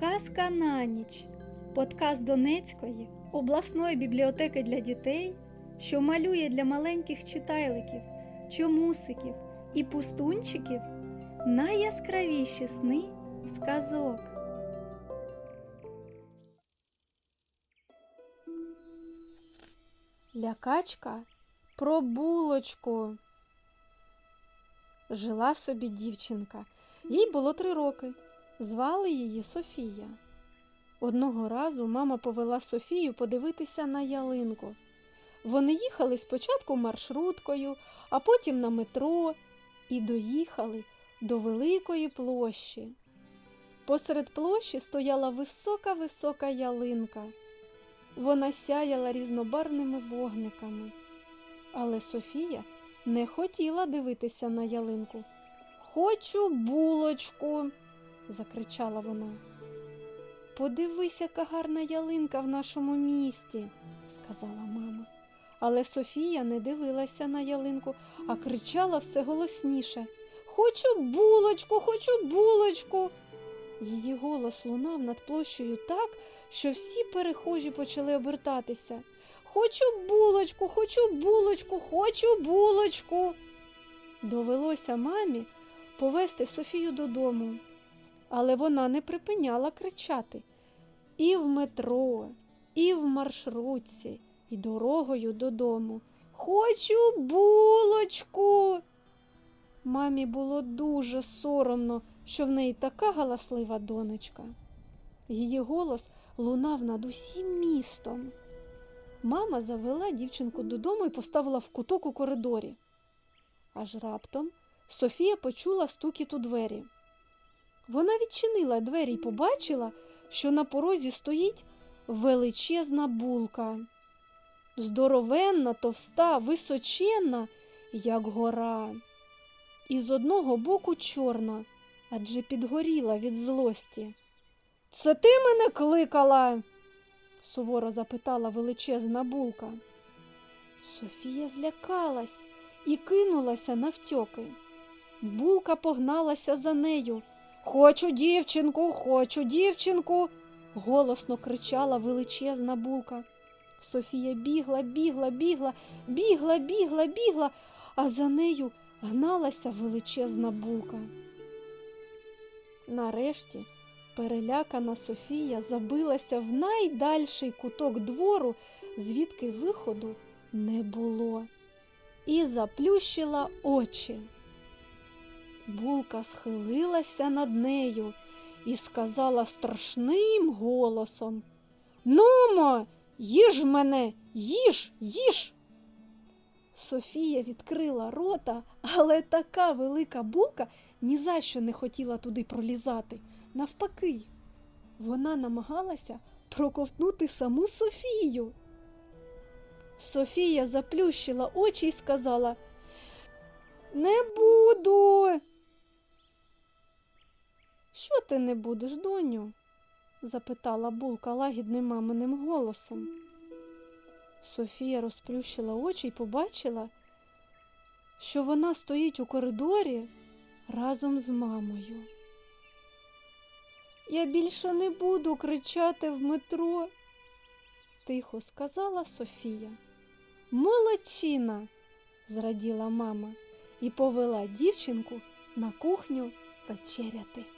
Казка на ніч. Подкаст Донецької обласної бібліотеки для дітей, що малює для маленьких читайликів, чомусиків і пустунчиків найяскравіші сни сказок. Лякачка про булочку. Жила собі дівчинка. Їй було три роки. Звали її Софія. Одного разу мама повела Софію подивитися на ялинку. Вони їхали спочатку маршруткою, а потім на метро і доїхали до великої площі. Посеред площі стояла висока висока ялинка. Вона сяяла різнобарвними вогниками. Але Софія не хотіла дивитися на ялинку. Хочу булочку, закричала вона. Подивись, яка гарна ялинка в нашому місті, сказала мама. Але Софія не дивилася на ялинку, а кричала все голосніше. Хочу булочку, хочу булочку. Її голос лунав над площею так, що всі перехожі почали обертатися. Хочу булочку, хочу булочку, хочу булочку. Довелося мамі повести Софію додому, але вона не припиняла кричати і в метро, і в маршрутці, і дорогою додому. Хочу булочку. Мамі було дуже соромно, що в неї така галаслива донечка. Її голос лунав над усім містом. Мама завела дівчинку додому і поставила в куток у коридорі. Аж раптом Софія почула стукіт у двері. Вона відчинила двері і побачила, що на порозі стоїть величезна булка. Здоровенна, товста, височенна, як гора. І з одного боку чорна, адже підгоріла від злості. Це ти мене кликала? суворо запитала величезна булка. Софія злякалась і кинулася навтьоки. Булка погналася за нею. Хочу дівчинку, хочу дівчинку. голосно кричала величезна булка. Софія бігла, бігла, бігла, бігла, бігла, бігла, а за нею гналася величезна булка. Нарешті перелякана Софія забилася в найдальший куток двору, звідки виходу не було, і заплющила очі. Булка схилилася над нею і сказала страшним голосом Нумо, їж мене, їж, їж. Софія відкрила рота, але така велика булка ні за що не хотіла туди пролізати. Навпаки, вона намагалася проковтнути саму Софію. Софія заплющила очі і сказала Не буду. Ти не будеш, доню? запитала булка лагідним маминим голосом. Софія розплющила очі і побачила, що вона стоїть у коридорі разом з мамою. Я більше не буду кричати в метро, тихо сказала Софія. Молодчина, зраділа мама і повела дівчинку на кухню вечеряти.